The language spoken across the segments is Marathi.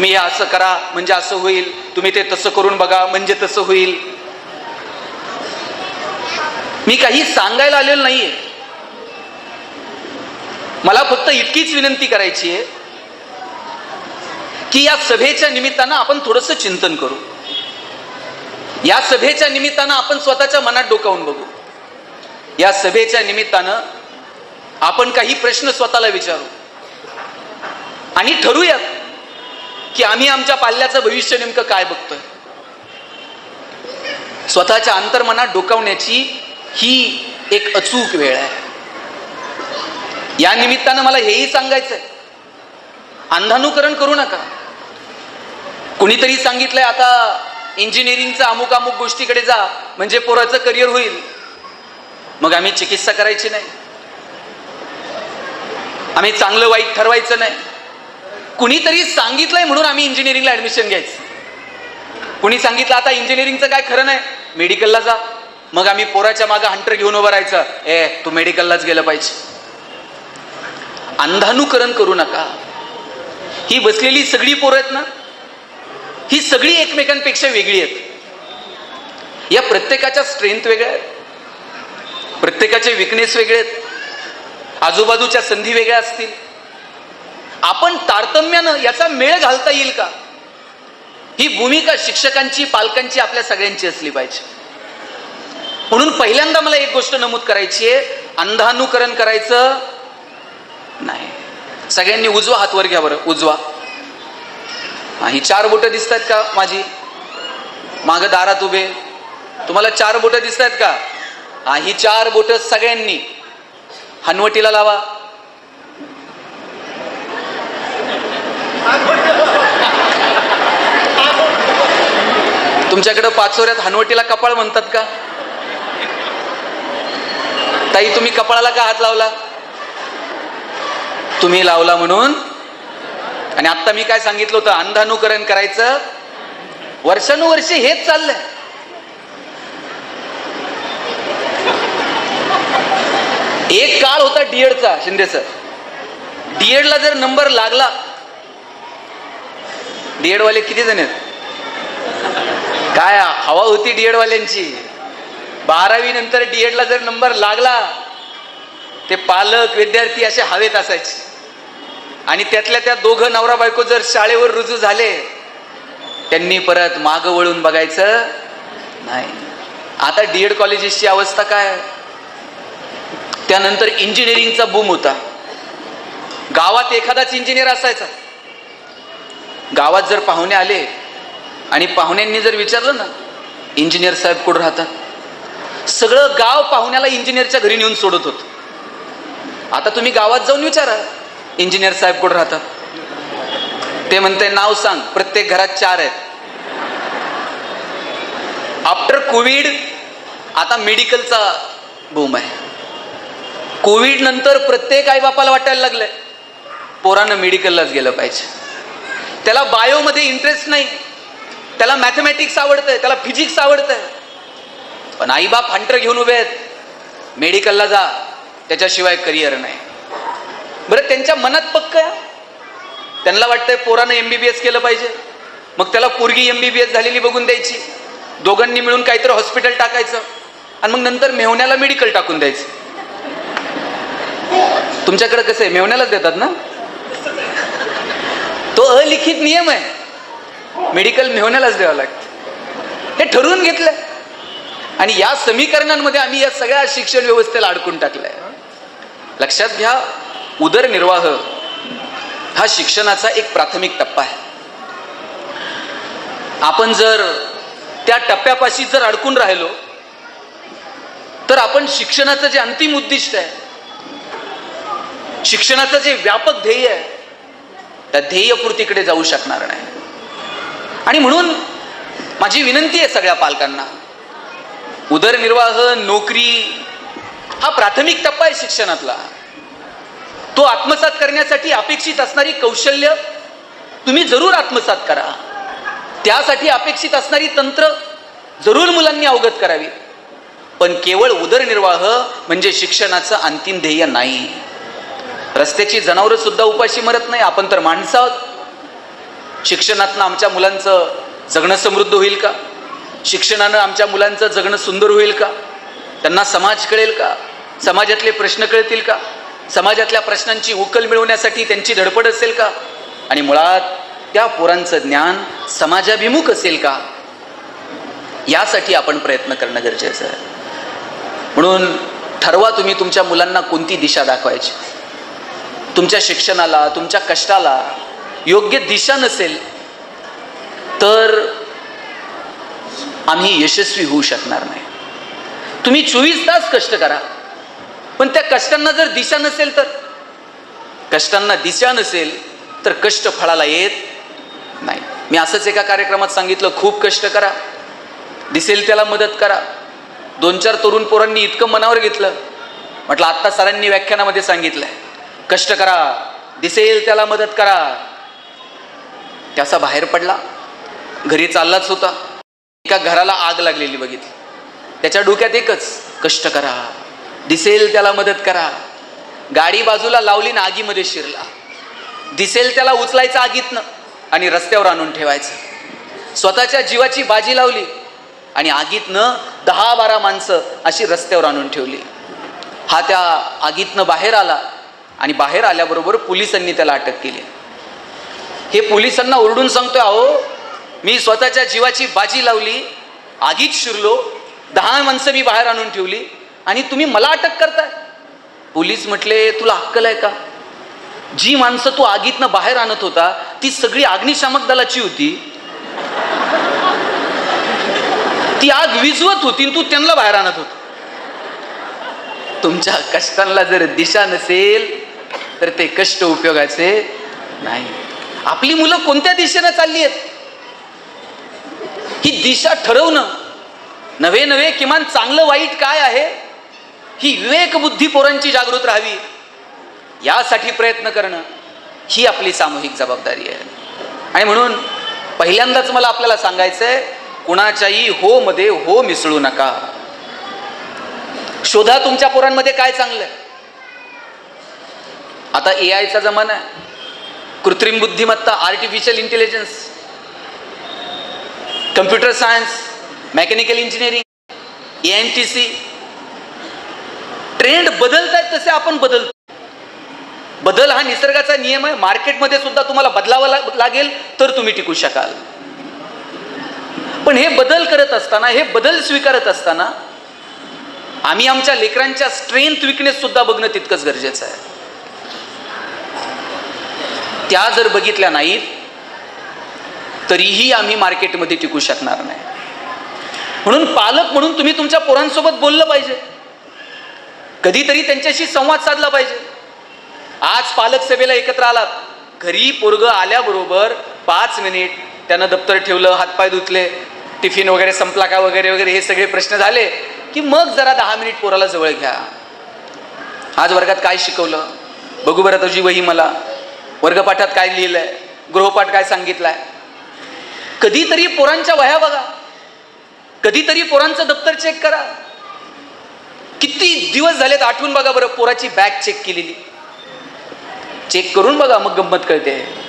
तुम्ही हे असं करा म्हणजे असं होईल. तुम्ही ते तसं करून बघा म्हणजे तसं होईल. मी काही सांगायला आलेलो नाहीये. मला फक्त इतकीच विनंती करायची आहे की या सभेच्या निमित्तानं आपण थोडंसं चिंतन करू. या सभेच्या निमित्तानं आपण स्वतःच्या मनात डोकावून बघू. या सभेच्या निमित्तानं आपण काही प्रश्न स्वतःला विचारू. आणि ठरूयात. की आम्ही आमच्या पाल्याचं भविष्य नेमकं काय बघतोय? स्वतःच्या अंतर्मनात डोकावण्याची ही एक अचूक वेळ आहे. या निमित्तानं मला हेही सांगायचंय. अंधानुकरण करू नका. कुणीतरी सांगितलंय आता इंजिनिअरिंगचा अमुक अमुक गोष्टीकडे जा म्हणजे पोराचं करिअर होईल. मग आम्ही चिकित्सा करायची नाही. आम्ही चांगलं वाईट ठरवायचं नाही. कुणीतरी सांगितलंय म्हणून आम्ही इंजिनिअरिंगला ऍडमिशन घ्यायचं. कुणी सांगितलं आता इंजिनिअरिंगचं काय खरं नाही मेडिकलला जा. मग आम्ही पोराच्या मागं हंटर घेऊन उभं राहायचं. ए तू मेडिकललाच गेलं पाहिजे. अंधानुकरण करू नका. ही बसलेली सगळी पोरं आहेत ना ही सगळी एकमेकांपेक्षा वेगळी आहेत. या प्रत्येकाच्या स्ट्रेंथ वेगळ्या आहेत. प्रत्येकाचे विकनेस वेगळे आहेत. आजूबाजूच्या संधी वेगळ्या असतील. आपण तारतम्यानं याचा मेळ घालता येईल का? ही भूमिका शिक्षकांची पालकांची आपल्या सगळ्यांची असली पाहिजे. म्हणून पहिल्यांदा मला एक गोष्ट नमूद करायची आहे. अंधानुकरण करायचं नाही. सगळ्यांनी उजवा हात वर घ्या बरं उजवा. ही चार बोटं दिसत आहेत का माझी? माग दारात उभे. तुम्हाला चार बोटं दिसत आहेत का? हा ही चार बोटं सगळ्यांनी. हनवटीला लावा. तुमच्याकडे पाचोऱ्यात हनवटीला कपाळ म्हणतात का? ताई तुम्ही कपाळाला का हात लावला? तुम्ही लावला म्हणून? आणि आता मी काय सांगितलं होतं? अंधानुकरण करायचं. वर्षानुवर्षे हेच चाललंय. एक काळ होता डीएडचा शिंदे सर. डीएडला जर नंबर लागला डीएड वाले किती जण आहेत? काय हवा होती डीएडवाल्यांची बारावी नंतर डीएडला जर नंबर लागला ते पालक विद्यार्थी असे हवेत असायचे. आणि त्यातल्या त्या दोघं नवरा बायको जर शाळेवर रुजू झाले त्यांनी परत माग वळून बघायचं नाही. आता डीएड कॉलेजेसची अवस्था काय? त्यानंतर इंजिनिअरिंगचा बूम होता. गावात एखादाच इंजिनियर असायचा. गावात जर पाहुणे आले आणि पाहुण्यांनी जर विचारलं ना इंजिनियर साहेब कुठं राहतात? सगळं गाव पाहुण्याला इंजिनियरच्या घरी नेऊन सोडत होत. आता तुम्ही गावात जाऊन विचारा इंजिनियर साहेब कुठं राहतात? ते म्हणते नाव सांग प्रत्येक घरात चार आहेत. आफ्टर कोविड आता मेडिकलचा बूम आहे. कोविड नंतर प्रत्येक आई बापाला वाटायला लागलंय पोरानं मेडिकललाच गेलं पाहिजे. त्याला बायोमध्ये इंटरेस्ट नाही. त्याला मॅथमॅटिक्स आवडतंय त्याला फिजिक्स आवडतंय. पण आईबाप हंटर घेऊन उभे आहेत. मेडिकलला जा त्याच्याशिवाय करिअर नाही. बरं त्यांच्या मनात पक्क आहे त्यांना वाटतंय पोरानं एम बी बी एस केलं पाहिजे. मग त्याला पोरगी एम बी बी एस झालेली बघून द्यायची. दोघांनी मिळून काहीतरी हॉस्पिटल टाकायचं. आणि मग नंतर मेहण्याला मेडिकल टाकून द्यायचं. तुमच्याकडे कसं आहे? मेहण्यालाच देतात ना? तो अलिखित नियम आहे. मेडिकल मेहण्यालाच द्यावं लागतं. हे ठरवून घेतलंय. आणि या समीकरणांमध्ये आम्ही या सगळ्या शिक्षण व्यवस्थेला अडकून टाकलंय. लक्षात घ्या उदरनिर्वाह हा शिक्षणाचा एक प्राथमिक टप्पा आहे. आपण जर त्या टप्प्यापाशी जर अडकून राहिलो तर आपण शिक्षणाचं जे अंतिम उद्दिष्ट आहे शिक्षणाचं जे व्यापक ध्येय आहे त्या ध्येयपूर्तीकडे जाऊ शकणार नाही. आणि म्हणून माझी विनंती आहे सगळ्या पालकांना उदरनिर्वाह नोकरी हा प्राथमिक टप्पा आहे शिक्षणातला. तो आत्मसात करण्यासाठी अपेक्षित असणारी कौशल्य तुम्ही जरूर आत्मसात करा. त्यासाठी अपेक्षित असणारी तंत्र जरूर मुलांनी अवगत करावी. पण केवळ उदरनिर्वाह म्हणजे शिक्षणाचं अंतिम ध्येय नाही. रस्त्याची जनावरं सुद्धा उपाशी मरत नाही. आपण तर माणसं आहोत. शिक्षणातनं आमच्या मुलांचं जगणं समृद्ध होईल का? शिक्षणानं आमच्या मुलांचं जगणं सुंदर होईल का? त्यांना समाज कळेल का? समाजातले प्रश्न कळतील का? समाजातल्या प्रश्नांची उकल मिळवण्यासाठी त्यांची धडपड असेल का? आणि मुळात त्या पोरांचं ज्ञान समाजाभिमुख असेल का? यासाठी आपण प्रयत्न करणं गरजेचं आहे. म्हणून ठरवा तुम्ही तुमच्या मुलांना कोणती दिशा दाखवायची. तुमच्या शिक्षणाला तुमच्या कष्टाला योग्य दिशा नसेल तर आम्ही यशस्वी होऊ शकणार नाही. तुम्ही चोवीस तास कष्ट करा पण त्या कष्टांना जर दिशा नसेल तर? कष्टांना दिशा नसेल तर कष्ट फळाला येत नाही. मी असंच एका कार्यक्रमात सांगितलं खूप कष्ट करा. दिसेल त्याला मदत करा. दोन चार तरुण पोरांनी इतकं मनावर घेतलं. म्हटलं आत्ता सरांनी व्याख्यानामध्ये सांगितलं आहे कष्ट करा. दिसेल त्याला मदत करा. त्याचा बाहेर पडला. घरी चाललाच होता. एका घराला आग लागलेली बघितली. त्याच्या डोक्यात एकच कष्ट करा. दिसेल त्याला मदत करा. गाडी बाजूला लावली ना आगीमध्ये शिरला. दिसेल त्याला उचलायचं आगीतनं आणि रस्त्यावर आणून ठेवायचं. स्वतःच्या जीवाची बाजी लावली आणि आगीतनं दहा बारा माणसं अशी रस्त्यावर आणून ठेवली. हा त्या आगीतनं बाहेर आला. आणि बाहेर आल्याबरोबर पोलिसांनी त्याला अटक केली. हे पोलिसांना ओरडून सांगतोय अहो मी स्वतःच्या जीवाची बाजी लावली आगीत शिरलो दहा माणसं मी बाहेर आणून ठेवली आणि तुम्ही मला अटक करताय. पोलीस म्हटले तुला अक्कल आहे का? जी माणसं तू आगीतनं बाहेर आणत होता ती सगळी अग्निशामक दलाची होती. ती आग विजवत होती आणि तू त्यांना बाहेर आणत होता. तुमच्या कष्टांना जर दिशा नसेल तर ते कष्ट उपयोगाचे नाही. आपली मुलं कोणत्या दिशेनं चालली आहेत? ही दिशा ठरवणं. नवे नवे किमान चांगलं वाईट काय आहे? ही विवेक बुद्धी पोरांची जागृत राहावी. यासाठी प्रयत्न करणं ही आपली सामूहिक जबाबदारी आहे. आणि म्हणून पहिल्यांदाच मला आपल्याला सांगायचं आहे कुणाच्याही हो मध्ये हो मिसळू नका. शोधा तुमच्या पोरांमध्ये काय चांगलं आहे आता ए आयचा जमाना आहे. कृत्रिम बुद्धिमत्ता artificial intelligence computer science mechanical engineering A N T C trend बदलत आहेत तसे आपण बदलतो बदल हा निसर्गाचा नियम आहे. मार्केटमध्ये सुद्धा तुम्हाला बदलावं लाग- लागेल तर तुम्ही टिकू शकाल. पण हे बदल करत असताना हे बदल स्वीकारत असताना आम्ही आमच्या लेकरांच्या स्ट्रेंथ विकनेस सुद्धा बघणं तितकंच गरजेचं आहे. त्या जर बघितल्या नाहीत तरीही आम्ही मार्केटमध्ये टिकू शकणार नाही. म्हणून पालक म्हणून तुम्ही तुमच्या पोरांसोबत बोललं पाहिजे. कधीतरी त्यांच्याशी संवाद साधला पाहिजे. आज पालक सभेला एकत्र आलात. घरी पोरग आल्याबरोबर पाच मिनिट त्यानं दप्तर ठेवलं हातपाय धुतले टिफिन वगैरे संपला का वगैरे वगैरे हे सगळे प्रश्न झाले की मग जरा दहा मिनिट पोराला जवळ घ्या. आज वर्गात काय शिकवलं? बघू बरं तुझी वही मला. वर्गपाठात काय लिहिलंय? गृहपाठ काय सांगितलंय? कधीतरी पोरांच्या वह्या बघा. कधीतरी पोरांचं दप्तर चेक करा. किती दिवस झालेत आठवून बघा बरं पोराची बॅग चेक केलेली. चेक करून बघा मग गंमत कळते.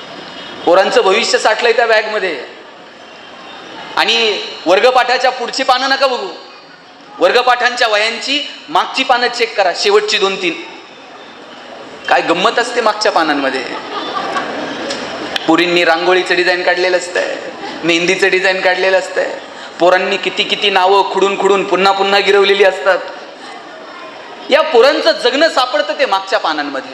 पोरांचं भविष्य साठलंय त्या बॅगमध्ये. आणि वर्गपाठाच्या पुढची पानं नका बघू. वर्गपाठांच्या वयांची मागची पानं चेक करा. शेवटची दोन तीन काय गंमत असते मागच्या पानांमध्ये. पुरींनी रांगोळीचं डिझाईन काढलेलं असतंय. मेहंदीचं डिझाईन काढलेलं असतंय. पोरांनी किती किती नावं खुडून खुडून पुन्हा पुन्हा गिरवलेली असतात. या पोरांचं जगणं सापडतं ते मागच्या पानांमध्ये.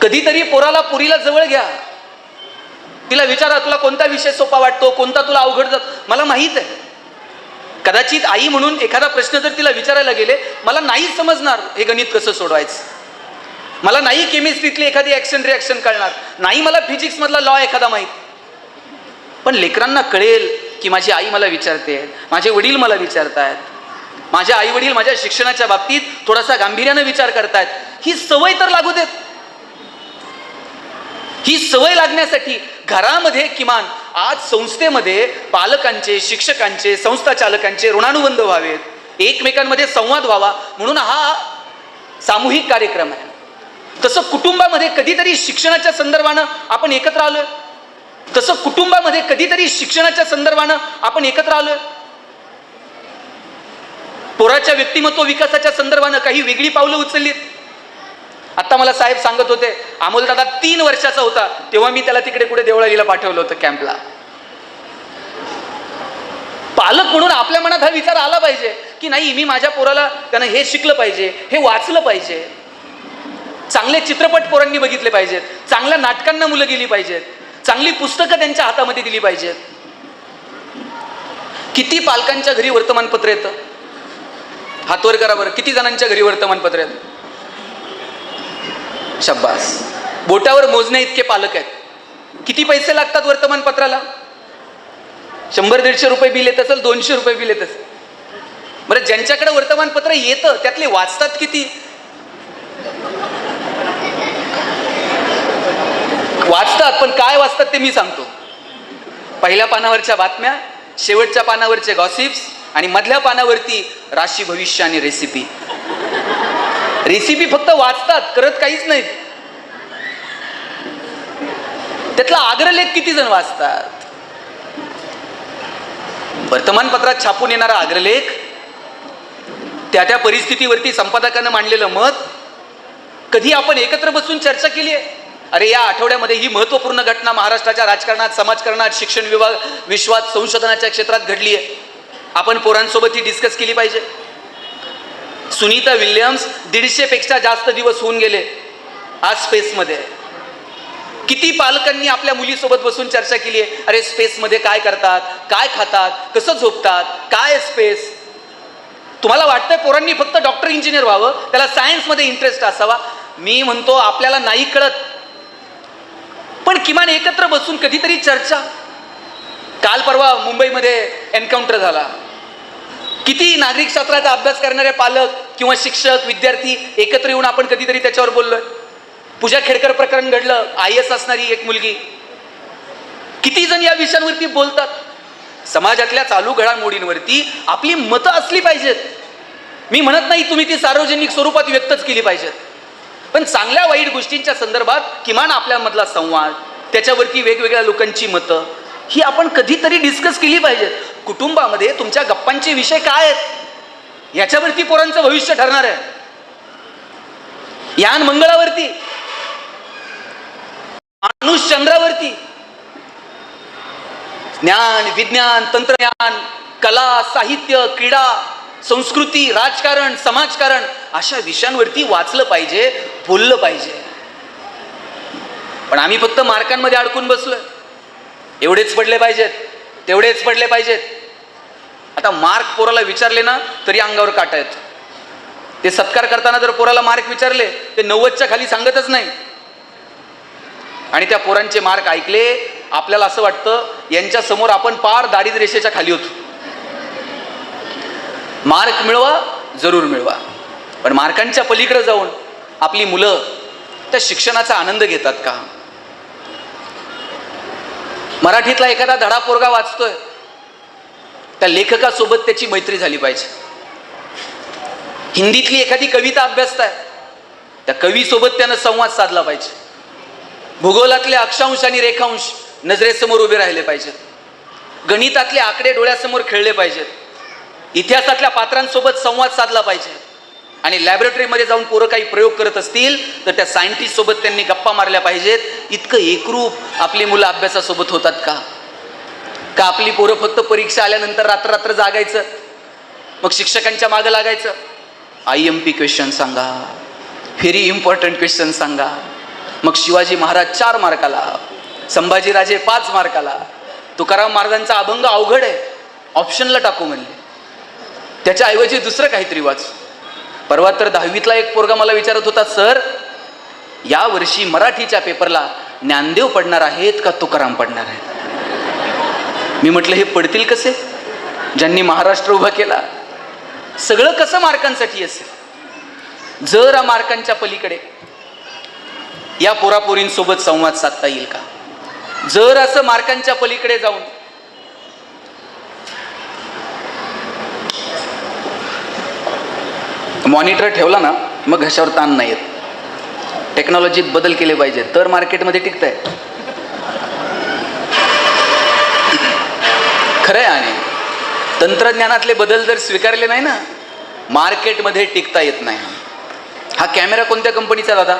कधीतरी पोराला पुरीला जवळ घ्या. तिला विचारा तुला कोणता विषय सोपा वाटतो? कोणता तुला अवघड जात? मला माहीत आहे. कदाचित आई म्हणून एखादा प्रश्न जर तिला विचारायला गेले मला नाही समजणार हे गणित कसं सोडवायचं. मला नाही केमिस्ट्रीतली एखादी ॲक्शन रिॲक्शन कळणार नाही मला फिजिक्समधला लॉ एखादा माहीत. पण लेकरांना कळेल की माझी आई मला विचारते माझे वडील मला विचारतायत. माझे आई वडील माझ्या शिक्षणाच्या बाबतीत थोडासा गांभीर्यानं विचार करतायत. ही सवय तर लागू देत. ही सवय लागण्यासाठी घरामध्ये किमान आज संस्थेमध्ये पालकांचे शिक्षकांचे संस्था चालकांचे ऋणानुबंध व्हावेत. एकमेकांमध्ये संवाद व्हावा. म्हणून हा सामूहिक कार्यक्रम आहे. तसं कुटुंबामध्ये कधीतरी शिक्षणाच्या संदर्भानं आपण एकत्र आलोय. तसं कुटुंबामध्ये कधीतरी शिक्षणाच्या संदर्भानं आपण एकत्र आलोय. पोराच्या व्यक्तिमत्व विकासाच्या संदर्भानं काही वेगळी पावलं उचललीत. आता मला साहेब सांगत होते अमोल दादा तीन वर्षाचा होता तेव्हा मी त्याला तिकडे कुठे देवळालीला पाठवलं होतं कॅम्पला. पालक म्हणून आपल्या मनात हा विचार आला पाहिजे की नाही मी माझ्या पोराला त्यानं हे शिकलं पाहिजे हे वाचलं पाहिजे. चांगले चित्रपट पोरांनी बघितले पाहिजेत. चांगल्या नाटकांना मुलं गेली पाहिजेत. चांगली पुस्तकं त्यांच्या हातामध्ये दिली पाहिजेत. किती पालकांच्या घरी वर्तमानपत्र येतं? हातवर करा बरं. किती जणांच्या घरी वर्तमानपत्र येतं? शब्बास बोटावर मोजणे इतके पालक आहेत. किती पैसे लागतात वर्तमानपत्राला? शंभर दीडशे रुपये बिल येत असेल दोनशे रुपये बिल येत असेल. बरं ज्यांच्याकडे वर्तमानपत्र येतं त्यातले वाचतात किती? वाचतात पण काय वाचतात ते मी सांगतो. पहिल्या पानावरच्या बातम्या शेवटच्या पानावरचे गॉसिप्स आणि मधल्या पानावरती राशी भविष्य आणि रेसिपी रेसिपी फक्त वाचतात करत काहीच नाहीत. त्यातला आग्रलेख किती जण वाचतात? वर्तमानपत्रात छापून येणारा अग्रलेख त्या त्या परिस्थितीवरती संपादकानं मांडलेलं मत कधी आपण एकत्र बसून चर्चा केली आहे? अरे या आठवड्यामध्ये ही महत्त्वपूर्ण घटना महाराष्ट्राच्या राजकारणात समाजकारणात शिक्षण विभाग विश्वात संशोधनाच्या क्षेत्रात घडली आहे. आपण पोरांसोबत ही डिस्कस केली पाहिजे. सुनीता विल्यम्स दीडशेपेक्षा जास्त दिवस होऊन गेले आज स्पेसमध्ये किती पालकांनी आपल्या मुलीसोबत बसून चर्चा केली आहे? अरे स्पेसमध्ये काय करतात काय खातात कसं झोपतात काय स्पेस तुम्हाला वाटतंय पोरांनी फक्त डॉक्टर इंजिनियर व्हावं? त्याला सायन्समध्ये इंटरेस्ट असावा? मी म्हणतो आपल्याला नाही कळत. पण किमान एकत्र बसून कधीतरी चर्चा. काल परवा मुंबईमध्ये एन्काउंटर झाला. किती नागरिक शास्त्राचा अभ्यास करणारे पालक किंवा शिक्षक विद्यार्थी एकत्र येऊन आपण कधीतरी त्याच्यावर बोललोय. पूजा खेडकर प्रकरण घडलं आय एस असणारी एक मुलगी. किती जण या विषयांवरती बोलतात? समाजातल्या चालू घडामोडींवरती आपली मतं असली पाहिजेत. मी म्हणत नाही तुम्ही ती सार्वजनिक स्वरूपात व्यक्तच केली पाहिजेत. पण चांगल्या वाईट गोष्टींच्या संदर्भात किमान आपल्यामधला संवाद त्याच्यावरती वेगवेगळ्या लोकांची मतं ही आपण कधीतरी डिस्कस केली पाहिजेत कुटुंबामध्ये तुमच्या गप्पांचे विषय काय आहेत? याच्यावरती पोरांचं भविष्य ठरणार आहे. यान मंगळावरती माणूस चंद्रावरती. ज्ञान विज्ञान तंत्रज्ञान कला साहित्य क्रीडा संस्कृती राजकारण समाजकारण अशा विषयांवरती वाचलं पाहिजे. बोललं पाहिजे. पण आम्ही फक्त मार्कांमध्ये अडकून बसलोय. एवढेच पडले पाहिजेत तेवढेच पडले पाहिजेत. आता मार्क पोराला विचारले ना तरी अंगावर काटा येत. ते सत्कार करताना जर पोराला मार्क विचारले ते नव्वदच्या खाली सांगतच नाही. आणि त्या पोरांचे मार्क ऐकले आपल्याला असं वाटतं यांच्या समोर आपण पार दारिद्र्य रेषेच्या खाली होतो. मार्क मिळवा जरूर मिळवा. पण मार्कांच्या पलीकडे जाऊन आपली मुलं त्या शिक्षणाचा आनंद घेतात का? मराठीतला एखादा धडा पोरगा वाचतोय त्या लेखकासोबत त्याची मैत्री झाली पाहिजे. हिंदीतली एखादी कविता अभ्यासताय त्या कवीसोबत त्यानं संवाद साधला पाहिजे. भूगोलातले अक्षांश आणि रेखांश नजरेसमोर उभे राहिले पाहिजेत. गणितातले आकडे डोळ्यासमोर खेळले पाहिजेत. इतिहासातल्या पात्रांसोबत संवाद साधला पाहिजे. आणि लॅबोरेटरीमध्ये जाऊन पोरं काही प्रयोग करत असतील तर त्या सायंटिस्टसोबत त्यांनी गप्पा मारल्या पाहिजेत. इतकं एकरूप आपली मुलं अभ्यासासोबत होतात का? का आपली पोरं फक्त परीक्षा आल्यानंतर रात्र रात्र जागायचं? मग शिक्षकांच्या मागं लागायचं? आय एम पी क्वेश्चन सांगा. व्हेरी इम्पॉर्टंट क्वेश्चन सांगा. मग शिवाजी महाराज चार मार्काला संभाजीराजे पाच मार्काला तुकाराम महाराजांचा अभंग अवघड आहे. ऑप्शनला टाकू म्हणले. त्याच्याऐवजी दुसरं काहीतरी वाच. परवा तर दहावीतला एक पोरगा मला विचारत होता सर या वर्षी मराठीच्या पेपरला ज्ञानदेव पडणार आहेत का तुकाराम पडणार आहेत? मी म्हटलं हे पडतील कसे? ज्यांनी महाराष्ट्र उभा केला. सगळं कसं मार्कांसाठी असेल? जर मार्कांच्या पलीकडे या पोरापोरींसोबत संवाद साधता येईल का? जर असं मार्कांच्या पलीकडे जाऊन मॉनिटर ठेवला ना मग घशावर ताण नाही येत. टेक्नॉलॉजीत बदल केले पाहिजे. तर मार्केटमध्ये टिकत आहे खरं आहे आणि तंत्रज्ञानातले बदल जर स्वीकारले नाही ना मार्केटमध्ये टिकता येत नाही. हा कॅमेरा कोणत्या कंपनीचा दादा?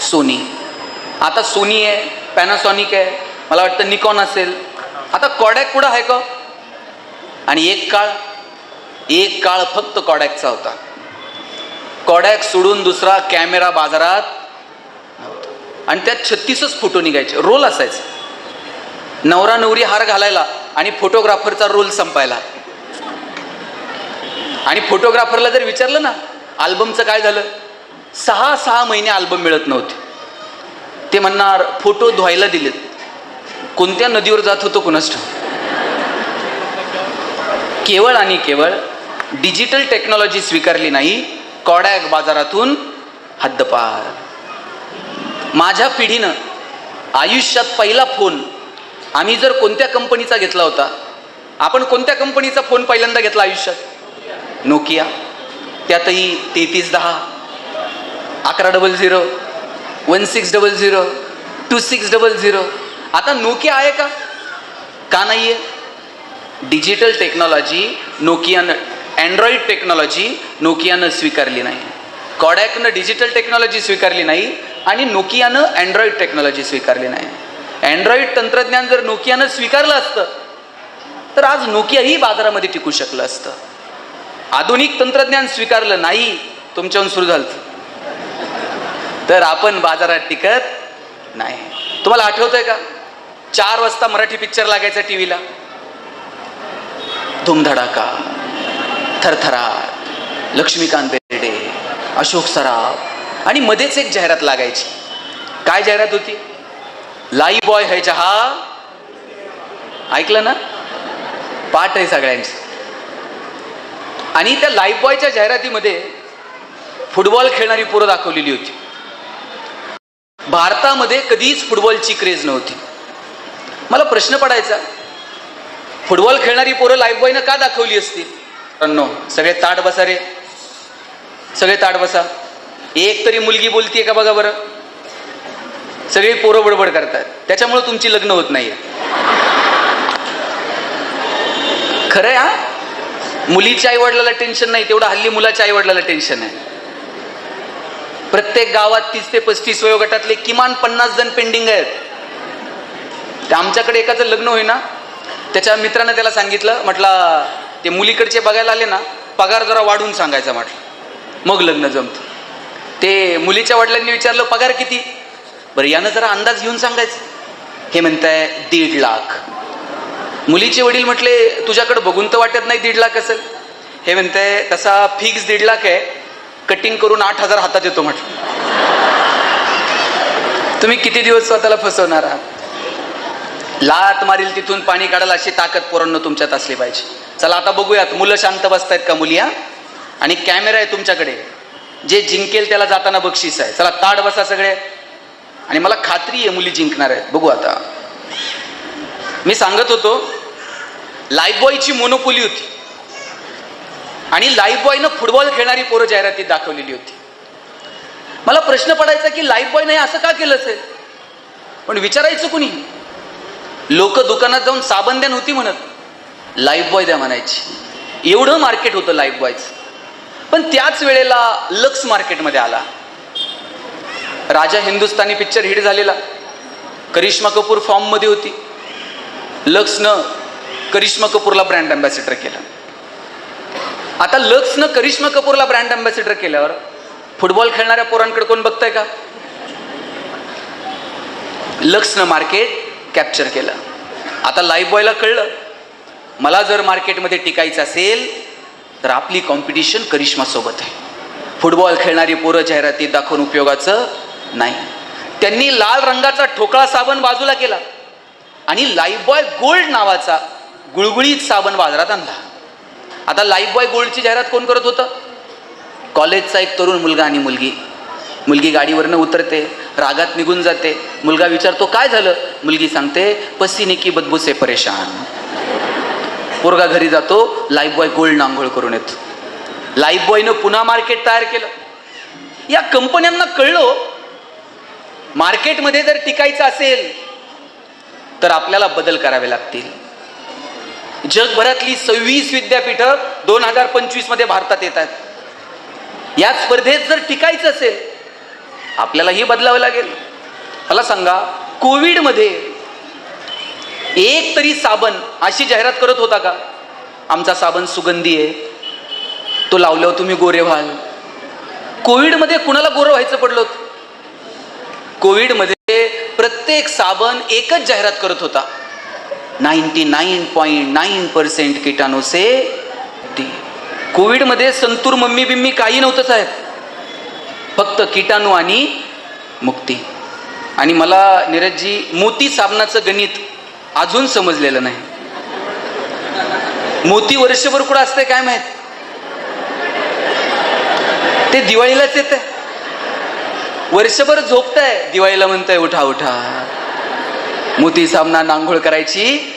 सोनी आता सोनी आहे पॅनासॉनिक आहे मला वाटतं निकॉन असेल. आता कॉडॅक कुठं आहे का आणि एक काळ एक काळ फक्त कॉडॅकचा होता. कॉडॅक सोडून दुसरा कॅमेरा बाजारात आणि त्यात छत्तीसच फोटो निघायचे. रोल असायचा. नवरा नवरी हार घालायला आणि फोटोग्राफरचा रोल संपायला. आणि फोटोग्राफरला जर विचारलं ना अल्बमचं काय झालं? सहा सहा महिने अल्बम मिळत नव्हते. ते म्हणणार फोटो धुवायला दिलेत. कोणत्या नदीवर जात होतो कुणास केवळ आणि केवळ डिजिटल टेक्नॉलॉजी स्वीकारली नाही कॉडॅक बाजारातून हद्दपार. माझ्या पिढीनं आयुष्यात पहिला फोन आम्ही जर कोणत्या कंपनीचा घेतला होता आपण कोणत्या कंपनीचा फोन पहिल्यांदा घेतला आयुष्यात? नोकिया. त्यातही तेहतीस दहा अकरा double zero one six double zero two six double zero. आता नोकिया आहे का? का नाही आहे डिजिटल टेक्नॉलॉजी नोकियानं अँड्रॉइड टेक्नॉलॉजी नोकियानं स्वीकारली नाही. कॉडॅकनं डिजिटल टेक्नॉलॉजी स्वीकारली नाही आणि नोकियानं अँड्रॉइड टेक्नॉलॉजी स्वीकारली नाही. अँड्रॉइड तंत्रज्ञान जर नोकियानं स्वीकारलं असतं तर आज नोकियाही बाजारामध्ये टिकू शकलं असतं. आधुनिक तंत्रज्ञान स्वीकारलं नाही तुमच्याहून सुरू झालं. तर आपण बाजारात टिकत नाही. तुम्हाला आठवतंय का? चार वाजता मराठी पिक्चर लागायचा टीव्हीला. धुमधडाका. थरथराट लक्ष्मीकांत बेर्डे अशोक सराफ आणि मध्येच एक जाहिरात लागायची. काय जाहिरात होती? लाई बॉय है जहा. ऐकलं ना? पाठ आहे सगळ्यांची. आणि त्या लाईफ बॉयच्या जाहिरातीमध्ये फुटबॉल खेळणारी पोरं दाखवलेली होती. भारतामध्ये कधीच फुटबॉलची क्रेज नव्हती. मला प्रश्न पडायचा फुटबॉल खेळणारी पोरं लाईफ बॉयनं का दाखवली असतील? सगळे ताट बसा रे. सगळे ताट बसा. एक तरी मुलगी बोलतीये का बघा बरं? सगळे पोरं बडबड करतात. त्याच्यामुळे तुमची लग्न होत नाही खरं आहे हा? मुलीच्या आई वडिलाला टेन्शन नाही तेवढं हल्ली मुलाच्या आई वडिलाला टेन्शन आहे. प्रत्येक गावात तीस ते पस्तीस वयोगटातले किमान पन्नास जण पेंडिंग आहेत. आमच्याकडे एकाचं लग्न होईना. त्याच्या मित्रानं त्याला सांगितलं म्हटलं ते मुलीकडचे बघायला आले ना पगार जरा वाढवून सांगायचा म्हटलं. मग लग्न जमतं. ते मुलीच्या वडिलांनी विचारलं पगार किती? बरं यानं जरा अंदाज घेऊन सांगायचं. हे म्हणताय दीड लाख. मुलीचे वडील म्हटले तुझ्याकडे बघून तर वाटत नाही दीड लाख असेल. हे म्हणताय तसा फिक्स दीड लाख आहे. कटिंग करून आठ हजार हातात येतो म्हटलं. तुम्ही किती दिवस स्वतःला फसवणार आहात? लात मारील तिथून पाणी काढाल अशी ताकद पोरांना तुमच्यात असली पाहिजे. चला आता बघूयात. मुलं शांत बसतायत का मुली हा? आणि कॅमेरा आहे तुमच्याकडे. जे जिंकेल त्याला जाताना बक्षीस आहे. चला ताड बसा सगळे. आणि मला खात्री आहे मुली जिंकणार आहेत. बघू आता. मी सांगत होतो लाईफ बॉयची मोनोपोली होती. आणि लाईफ बॉयनं फुटबॉल खेळणारी पोरं जाहिरातीत दाखवलेली होती. मला प्रश्न पडायचा की लाईफ बॉयने असं का केलं असेल पण विचारायचं कुणी? लोक दुकानात जाऊन साबण द्यान होती म्हणत. लाईफ बॉय द्या म्हणायची. एवढं मार्केट होतं लाईफ बॉयचं पण त्याच वेळेला लक्स मार्केटमध्ये आला. राजा हिंदुस्थानी पिक्चर हिट झालेला. करिश्मा कपूर फॉर्ममध्ये होती. लक्सनं करिश्मा कपूरला ब्रँड अँबॅसिडर केलं. आता लक्सनं करिश्मा कपूरला ब्रँड अँबॅसिडर केल्यावर फुटबॉल खेळणाऱ्या पोरांकडे कोण बघताय का? लक्सनं मार्केट कॅप्चर केलं. आता लाईफ बॉयला कळलं. मला जर मार्केटमध्ये टिकायचं असेल तर आपली कॉम्पिटिशन करिश्मासोबत आहे. फुटबॉल खेळणारी पोरं जाहिरातीत दाखवून उपयोगाचं नाही. त्यांनी लाल रंगाचा ठोकळा साबण बाजूला केला आणि लाईफ बॉय गोल्ड नावाचा गुळगुळीत साबण बाजारात आणला. आता लाईफ बॉय गोल्डची जाहिरात कोण करत होतं? कॉलेजचा एक तरुण मुलगा आणि मुलगी. मुलगी गाडीवरनं उतरते रागात निघून जाते. मुलगा विचारतो काय झालं? मुलगी सांगते पसीने की बदबू से परेशान. पोरगा घरी जातो लाईफ बॉय गोल्ड आंघोळ करून येतो. लाईफ बॉयनं पुन्हा मार्केट तयार केलं. या कंपन्यांना कळलो मार्केटमध्ये जर टिकायचं असेल तर आपल्याला बदल करावे लागतील. जगभरातली सव्वीस विद्यापीठं दोन हजार पंचवीसमध्ये भारतात येत आहेत. या स्पर्धेत जर टिकायचं असेल आपल्यालाही बदलावं लागेल. मला सांगा कोविडमध्ये एक तरी साबण अशी जाहिरात करत होता का? आमचा साबण सुगंधी आहे. तो लावल्यावर तुम्ही गोरे व्हाल. कोविडमध्ये कुणाला गोरं व्हायचं पडलं कोविडमध्ये प्रत्येक साबण एकच जाहिरात करत होता. Ninety nine point nine percent किटाणू से कोविडमध्ये संतूर मम्मी बिम्मी काही नव्हतं साहेब. फक्त किटाणू आणि मुक्ती. आणि मला नीरजजी मोती साबणाचं गणित अजून समजलेलं नाही. मोती वर्षभर कुठं असतंय काय माहीत? ते दिवाळीलाच येत वर्षभर झोपताय दिवाळीला म्हणताय उठा उठा. मोती सामना नांघोळ करायची.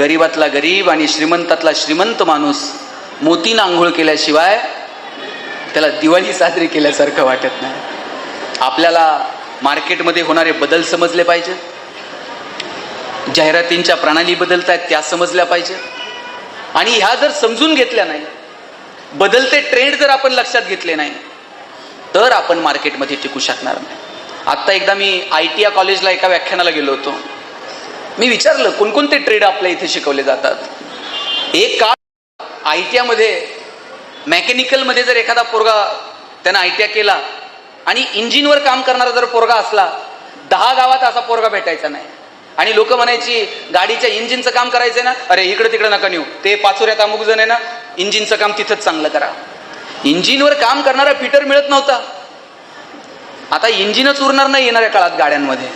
गरीबातला गरीब आणि श्रीमंतातला श्रीमंत माणूस मोती नांघोळ केल्याशिवाय त्याला दिवाळी साजरी केल्यासारखं वाटत नाही. आपल्याला मार्केटमध्ये होणारे बदल समजले पाहिजेत. जाहिरातींच्या प्रणाली बदलत आहेत त्या समजल्या पाहिजेत आणि ह्या जर समजून घेतल्या नाही बदलते ट्रेंड जर आपण लक्षात घेतले नाही तर आपण मार्केटमध्ये टिकू शकणार नाही. आत्ता एकदा मी आय टी या कॉलेजला एका व्याख्यानाला गेलो होतो. मी विचारलं कोणकोणते ट्रेड आपल्या इथे शिकवले जातात? एक काळ आय टी आयमध्ये मेकॅनिकलमध्ये जर एखादा पोरगा त्यानं आय टी आय केला आणि इंजिनवर काम करणारा जर पोरगा असला दहा गावात असा पोरगा भेटायचा नाही. आणि लोक म्हणायची गाडीच्या इंजिनचं काम करायचंय ना? अरे इकडं तिकडं नका नेऊ. ते पाचोऱ्यात अमुक जण आहे ना इंजिनचं काम तिथंच चांगलं करा. इंजिनवर काम करणारा फिटर मिळत नव्हता. आता इंजिनच उरणार नाही येणाऱ्या काळात गाड्यांमध्ये.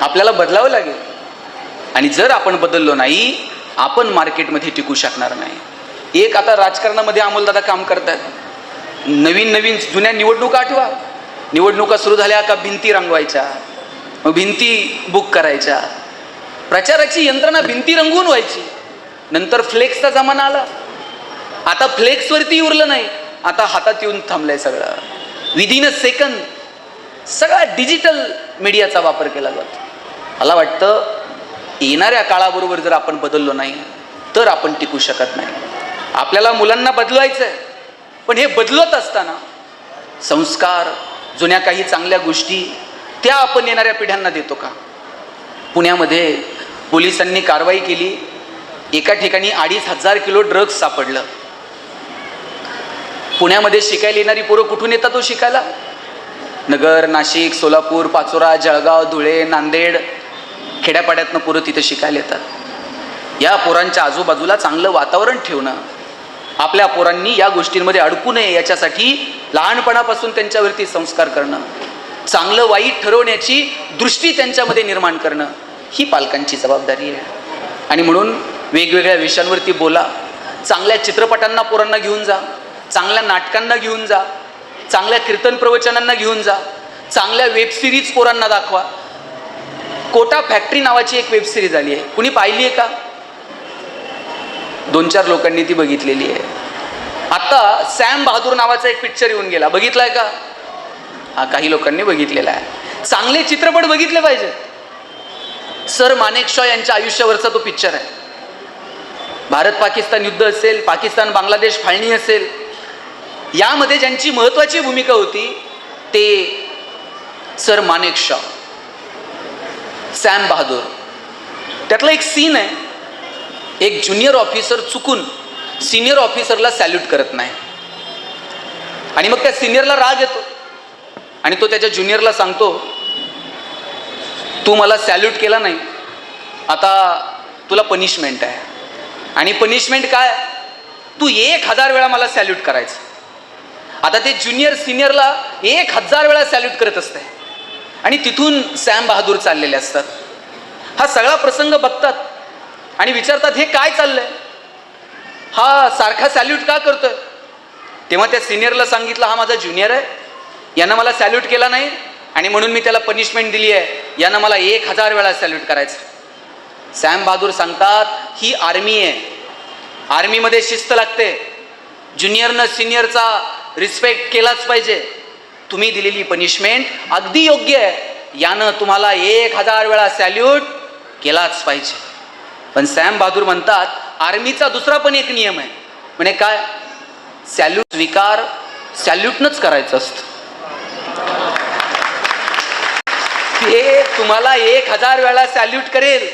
आपल्याला बदलावं लागेल. आणि जर आपण बदललो नाही आपण मार्केटमध्ये टिकू शकणार नाही. एक आता राजकारणामध्ये अमोलदादा काम करतात. नवीन नवीन जुन्या निवडणुका आठवा. निवडणुका सुरू झाल्या का भिंती रंगवायच्या? मग भिंती बुक करायच्या. प्रचाराची यंत्रणा भिंती रंगवून व्हायची. नंतर फ्लेक्सचा जमाना आला. आता फ्लेक्सवरती उरलं नाही. आता हातात येऊन थांबलंय सगळं. विदिन अ सेकंद सगळा डिजिटल मीडियाचा वापर केला जातो. मला वाटतं येणाऱ्या काळाबरोबर जर आपण बदललो नाही तर आपण टिकू शकत नाही. आपल्याला मुलांना बदलवायचं आहे पण हे बदलत असताना संस्कार जुन्या काही चांगल्या गोष्टी त्या आपण येणाऱ्या पिढ्यांना देतो का? पुण्यामध्ये पोलिसांनी कारवाई केली. एका ठिकाणी अडीच हजार किलो ड्रग्ज सापडलं. पुण्यामध्ये शिकायला येणारी पोरं कुठून येतात तो शिकायला? नगर नाशिक सोलापूर पाचोरा जळगाव धुळे नांदेड खेड्यापाड्यातनं पोरं तिथं शिकायला येतात. या पोरांच्या आजूबाजूला चांगलं वातावरण ठेवणं आपल्या पोरांनी या गोष्टींमध्ये अडकू नये याच्यासाठी लहानपणापासून त्यांच्यावरती संस्कार करणं. चांगलं वाईट ठरवण्याची दृष्टी त्यांच्यामध्ये निर्माण करणं ही पालकांची जबाबदारी आहे. आणि म्हणून वेगवेगळ्या विषयांवरती बोला. चांगल्या चित्रपटांना पोरांना घेऊन जा. चांगल्या नाटकांना घेऊन जा. चांगल्या कीर्तन प्रवचनांना घेऊन जा. चांगल्या वेबसिरीज पोरांना दाखवा. कोटा फॅक्टरी नावाची एक वेबसिरीज आली आहे. कुणी पाहिली आहे का? दोन चार लोकांनी ती बघितलेली आहे. आता सॅम बहादूर नावाचा एक पिक्चर येऊन गेला. बघितलाय का? हा काही लोकांनी बघितलेला आहे. चांगले चित्रपट बघितले पाहिजेत सर मानेक शॉ यांच्या आयुष्यावरचा तो पिक्चर आहे. भारत पाकिस्तान युद्ध असेल पाकिस्तान बांगलादेश फाळणी असेल यामध्ये ज्यांची महत्त्वाची भूमिका होती ते सर मानेक शॉ. सॅम बहादूर. त्यातला एक सीन आहे. एक ज्युनियर ऑफिसर चुकून सिनियर ऑफिसरला सॅल्यूट करत नाही. आणि मग त्या सिनियरला राग येतो. आणि तो त्याच्या ज्युनियरला सांगतो तू मला सॅल्यूट केला नाही. आता तुला पनिशमेंट आहे. आणि पनिशमेंट काय? तू एक हजार वेळा मला सॅल्यूट करायचं. आता ते ज्युनियर सिनियरला एक हजार वेळा सॅल्यूट करत असते. आणि तिथून सॅम बहादूर चाललेले असतात. हा सगळा प्रसंग बघतात आणि विचारतात हे काय चाललंय? हा सारखा सॅल्यूट का करतोय? तेव्हा त्या सिनियरला सांगितलं हा माझा ज्युनियर आहे. यानं मला सॅल्यूट केला नाही आणि म्हणून मी त्याला पनिशमेंट दिली आहे. यानं मला एक हजार वेळा सॅल्यूट करायचं. सॅम बहादूर सांगतात ही आर्मी आहे. आर्मीमध्ये शिस्त लागते. ज्युनियरनं सिनियरचा रिस्पेक्ट केलाच पाहिजे. तुम्ही दिलेली पनिशमेंट अगदी योग्य आहे. यानं तुम्हाला एक हजार वेळा सॅल्यूट केलाच पाहिजे. पण सॅम बहादूर म्हणतात आर्मीचा दुसरा पण एक नियम आहे. म्हणे काय? सॅल्यूट स्वीकार सॅल्यूटनंच करायचं असतं. हे तुम्हाला एक हजार वेळा सॅल्यूट करेल.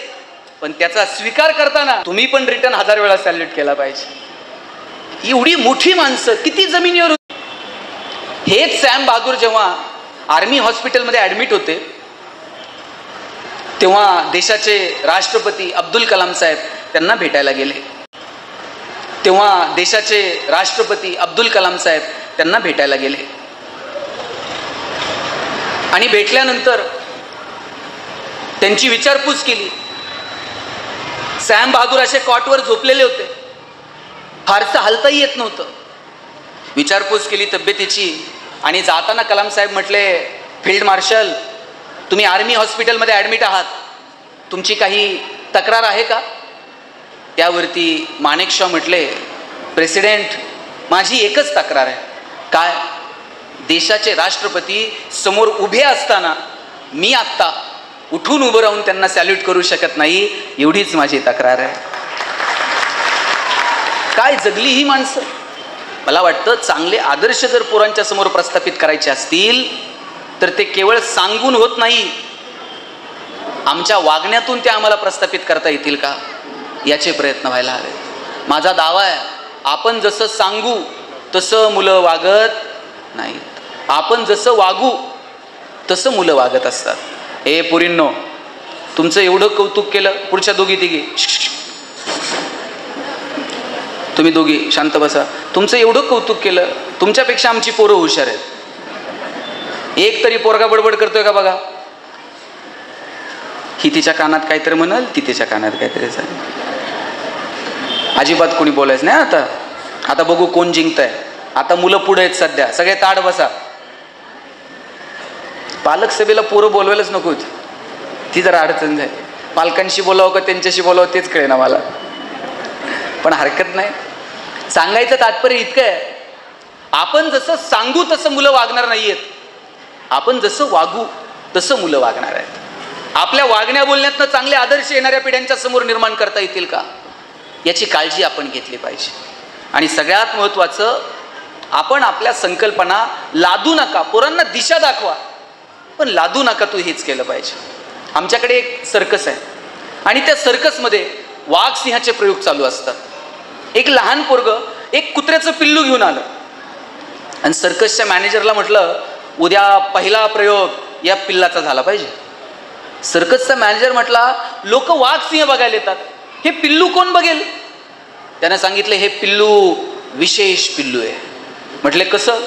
पण त्याचा स्वीकार करताना तुम्ही पण रिटर्न हजार वेळा सॅल्यूट केला पाहिजे. एवढी मोठी माणसं किती जमिनीवर हेच सॅम बहादूर जेव्हा आर्मी हॉस्पिटलमध्ये ॲडमिट होते तेव्हा देशाचे राष्ट्रपती अब्दुल कलाम साहेब त्यांना भेटायला गेले. तेव्हा देशाचे राष्ट्रपती अब्दुल कलाम साहेब त्यांना भेटायला गेले. आणि भेटल्यानंतर त्यांची विचारपूस केली. सॅम बहादूर असे कॉटवर झोपलेले होते. फारसं हलताही येत नव्हतं. विचारपूस केली तब्येतीची आणि जाताना कलाम साहेब म्हटले फील्ड मार्शल तुम्ही आर्मी हॉस्पिटलमध्ये ॲडमिट आहात. तुमची काही तक्रार आहे का? त्यावरती माणेकशॉ म्हटले प्रेसिडेंट माझी एकच तक्रार आहे. काय? देशाचे राष्ट्रपती समोर उभे असताना मी आत्ता उठून उभं राहून त्यांना सॅल्यूट करू शकत नाही एवढीच माझी तक्रार आहे. काय जगली ही माणसं? मला वाटतं चांगले आदर्श जर पोरांच्या समोर प्रस्थापित करायचे असतील तर ते केवळ सांगून होत नाही. आमच्या वागण्यातून ते आम्हाला प्रस्थापित करता येतील का? याचे प्रयत्न व्हायला हवे माझा दावा आहे आपण जसं सांगू तसं मुलं वागत नाहीत. आपण जसं वागू तसं मुलं वागत असतात. ए पुरींनो तुमचं एवढं कौतुक केलं पुढच्या दोघी तिघी. तुम्ही दोघी शांत बसा. तुमचं एवढं कौतुक केलं तुमच्यापेक्षा आमची पोरं हुशार आहेत. एक तरी पोरगा बडबड करतोय का बघा? ही तिच्या कानात काहीतरी म्हणाल ती तिच्या कानात काहीतरी सांग अजिबात कोणी बोलायचं नाही आता. आता बघू कोण जिंकतंय. आता मुलं पुढे आहेत सध्या. सगळे ताड बसा. पालक सभेला पोरं बोलवायलाच नको होती. ती जरा अडचण झाली. पालकांशी बोलावं का त्यांच्याशी बोलावं तेच कळेना मला. पण हरकत नाही. सांगायचं तात्पर्य इतकं आहे. आपण जसं सांगू तसं मुलं वागणार नाहीयेत. आपण जसं वागू तसं मुलं वागणार आहेत. आपल्या वागण्या बोलण्यातनं चांगले आदर्श येणाऱ्या पिढ्यांच्या समोर निर्माण करता येतील का? याची काळजी आपण घेतली पाहिजे. आणि सगळ्यात महत्त्वाचं आपण आपल्या संकल्पना लादू नका पोरांना दिशा दाखवा. पण लादू नका तू हेच केलं पाहिजे. आमच्याकडे एक सर्कस आहे. आणि त्या सर्कसमध्ये वाघ सिंहाचे प्रयोग चालू असतात. एक लहान पोरग एक कुत्र्याचं पिल्लू घेऊन आलं. आणि सर्कसच्या मॅनेजरला म्हटलं उद्या पहिला प्रयोग या पिल्लाचा झाला पाहिजे. सर्कसचा मॅनेजर म्हटला लोक वाघ सिंह बघायला येतात. हे पिल्लू कोण बघेल? त्यानं सांगितलं हे पिल्लू विशेष पिल्लू आहे. म्हटले कसं?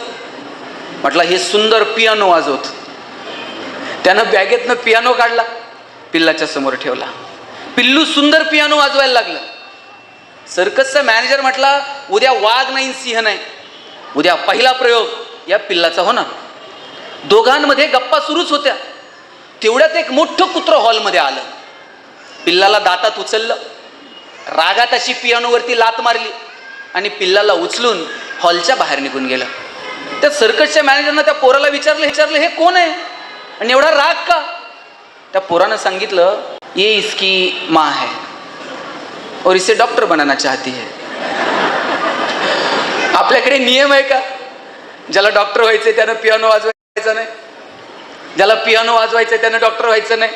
म्हटलं हे सुंदर पियानो वाजवत. त्यानं बॅगेतनं पियानो काढला पिल्लाच्या समोर ठेवला. पिल्लू सुंदर पियानो वाजवायला लागलं. सर्कसचा मॅनेजर म्हटला उद्या वाघ नाही सिंह नाही. उद्या पहिला प्रयोग या पिल्लाचा होणार. दोघांमध्ये गप्पा सुरूच होत्या. तेवढ्यात एक मोठं कुत्र हॉलमध्ये आलं. पिल्लाला दातात उचललं. रागात अशी पियानोवरती लात मारली आणि पिल्लाला उचलून हॉलच्या बाहेर निघून गेलं. त्या सर्कसच्या मॅनेजरनं त्या पोराला विचारलं विचारलं हे कोण आहे? आणि एवढा राग का? त्या पोरानं सांगितलं ये इसकी माँ है और इसे डॉक्टर बनाना चाहती है. आपल्याकडे नियम आहे का? ज्याला डॉक्टर व्हायचे त्यानं पियानो वाजवायचं नाही. ज्याला पियानो वाजवायचं त्यानं डॉक्टर व्हायचं नाही.